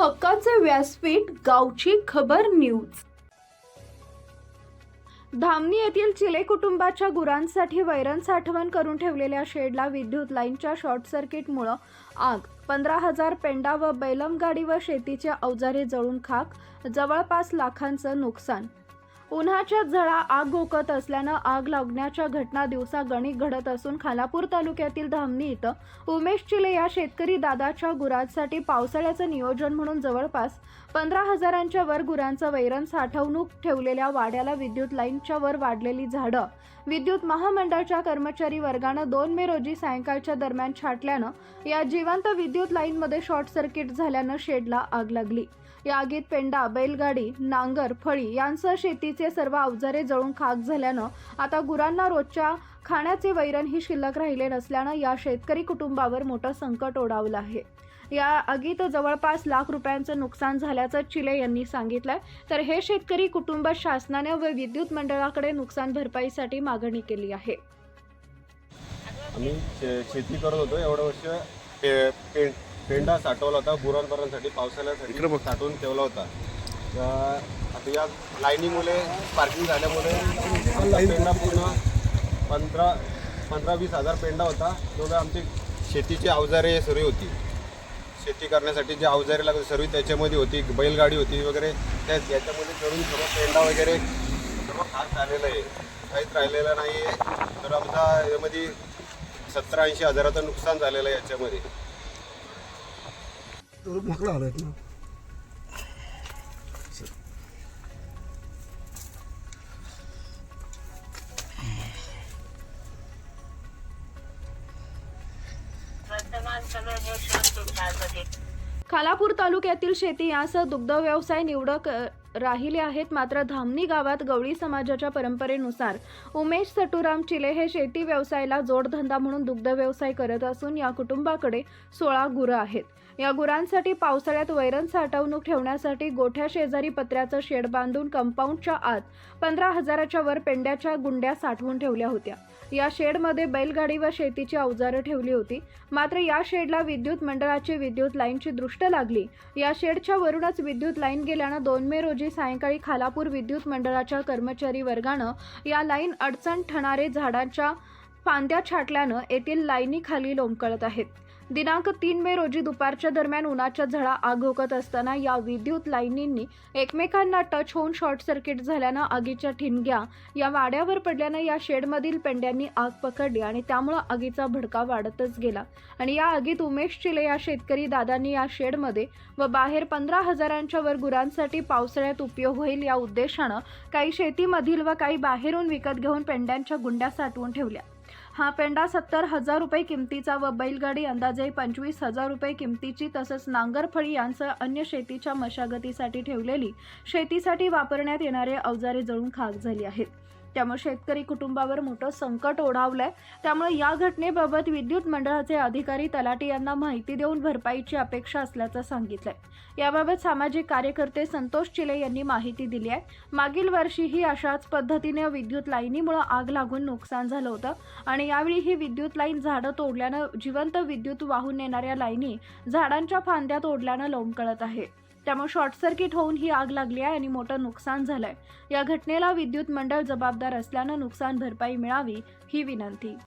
हक्काचे व्यासपीठ गावची खबर न्यूज. धामणी येथील चिले कुटुंबाच्या गुरांसाठी वैरण साठवण करून ठेवलेल्या शेडला विद्युत लाईनच्या शॉर्ट सर्किटमुळं आग. पंधरा हजार पेंडा व बैलम गाडी व शेतीचे अवजारे जळून खाक. जवळपास लाखांचं नुकसान. उन्हाच्या झळा आग गोकत असल्यानं आग लागण्याच्या घटना दिवसा गणित घडत असून खालापूर तालुक्यातील धामणी इथं उमेश चिले या शेतकरी दादाच्या गुरांसाठी पावसाळ्याचं नियोजन म्हणून जवळपास पंधरा हजारांच्या वर गुरांचं वैरण साठवणूक ठेवलेल्या वाड्याला विद्युत लाईनच्या वर वाढलेली झाडं. विद्युत महामंडळाच्या कर्मचारी वर्गानं दोन मे रोजी सायंकाळच्या दरम्यान छाटल्यानं या जिवंत विद्युत लाईनमध्ये शॉर्ट सर्किट झाल्यानं शेडला आग लागली. या आगीत पेंडा बैलगाडी नांगर फळी यांसह शेतीचे सर्व अवजारे जळून खाक झाल्यानं आता गुरांना रोजच्या खाण्याचे वैरणही शिल्लक राहिले नसल्यानं या शेतकरी कुटुंबावर मोठं संकट ओढावलं आहे. या आगीत जवळपास लाख रुपयांचं नुकसान झाल्याचं चिले यांनी सांगितलंय. तर हे शेतकरी कुटुंब शासनाने व विद्युत मंडळाकडे नुकसान भरपाईसाठी मागणी केली आहे. आम्ही शेती करत होतो. एवढं वर्ष पे पे पेंडा साठवला होता. गुरांपरांसाठी पावसाळ्यासाठी साठवून ठेवला होता. आता या लाईनीमुळे पार्किंग झाल्यामुळे पेंडा पूर्ण पंधरा पंधरा वीस हजार पेंडा होता. तेवढं आमची शेतीची अवजारे सर्व होती. शेती करण्यासाठी जे अवजारे लागत सर्व त्याच्यामध्ये होती बैलगाडी होती वगैरे. त्या याच्यामध्ये करून सर्व पेंडा वगैरे सर्व खास झालेलं आहे. काहीच राहिलेलं नाही आहे तर आमचा यामध्ये सत्तर ऐंशी हजाराचं नुकसान झालेलं आहे याच्यामध्ये. खालापूर तालुक्यातील शेती यासह दुग्ध व्यवसाय निवडक राहिले आहेत मात्र धामणी गावात गवळी समाजाच्या परंपरेनुसार उमेश सटुराम चिले हे शेती व्यवसायाला जोडधंदा म्हणून दुग्ध व्यवसाय करत असून या कुटुंबाकडे सोळा गुरं आहेत. या गुरांसाठी पावसाळ्यात वैरण साठवणूक ठेवण्यासाठी गोठ्या शेजारी पत्र्याचं शेड बांधून कंपाऊंडच्या आत पंधरा हजाराच्या वर पेंड्याच्या गुंड्या साठवून ठेवल्या होत्या. या शेडमध्ये बैलगाडी व शेतीची अवजारं ठेवली होती. मात्र या शेडला विद्युत मंडळाची विद्युत लाईनची दृष्ट लागली. या शेडच्या वरूनच विद्युत लाईन गेल्यानं दोन मे रोजी सायंकाळी खालापूर विद्युत मंडळाच्या कर्मचारी वर्गानं या लाईन अडचण ठणारे झाडांच्या फांद्या छाटल्यानं येथील लाईनी खाली लोंबकळत आहेत. दिनांक तीन मे रोजी दुपारच्या दरम्यान उन्हाच्या झळा आग होकत असताना या विद्युत लाईनींनी एकमेकांना टच होऊन शॉर्ट सर्किट झाल्यानं आगीच्या ठिणग्या या वाड्यावर पडल्यानं या शेडमधील पेंड्यांनी आग पकडली आणि त्यामुळं आगीचा भडका वाढतच गेला. आणि या आगीत उमेश चिले या शेतकरी दादांनी या शेडमध्ये व बाहेर पंधरा हजारांच्या वर गुरांसाठी पावसाळ्यात उपयोग होईल या उद्देशानं काही शेतीमधील व काही बाहेरून विकत घेऊन पेंड्यांच्या गुंड्या साठवून ठेवल्या. हा पेंडा सत्तर हजार रुपये किमतीचा व बैलगाडी अंदाजे पंचवीस हजार रुपये किमतीची तसंच नांगरफळी यांसह अन्य शेतीच्या मशागतीसाठी ठेवलेली शेतीसाठी वापरण्यात येणारे अवजारे जळून खाक झाली आहेत. त्यामुळे शेतकरी कुटुंबावर मोठं संकट ओढावलंय. त्यामुळे या घटनेबाबत विद्युत मंडळाचे अधिकारी तलाटी यांना माहिती देऊन भरपाईची अपेक्षा असल्याचं सांगितलंय. याबाबत सामाजिक कार्यकर्ते संतोष चिले यांनी माहिती दिली आहे. मागील वर्षीही अशाच पद्धतीने विद्युत लाईनीमुळे आग लागून नुकसान झालं होतं आणि यावेळी ही विद्युत लाईन झाडं तोडल्यानं जिवंत विद्युत वाहून नेणाऱ्या लाईनी झाडांच्या फांद्या तोडल्यानं लोंबकळत आहे. त्यामुळे शॉर्ट सर्किट होऊन ही आग लागली आहे आणि मोठं नुकसान झालंय. या घटनेला विद्युत मंडळ जबाबदार असल्यानं नुकसान भरपाई मिळावी ही विनंती.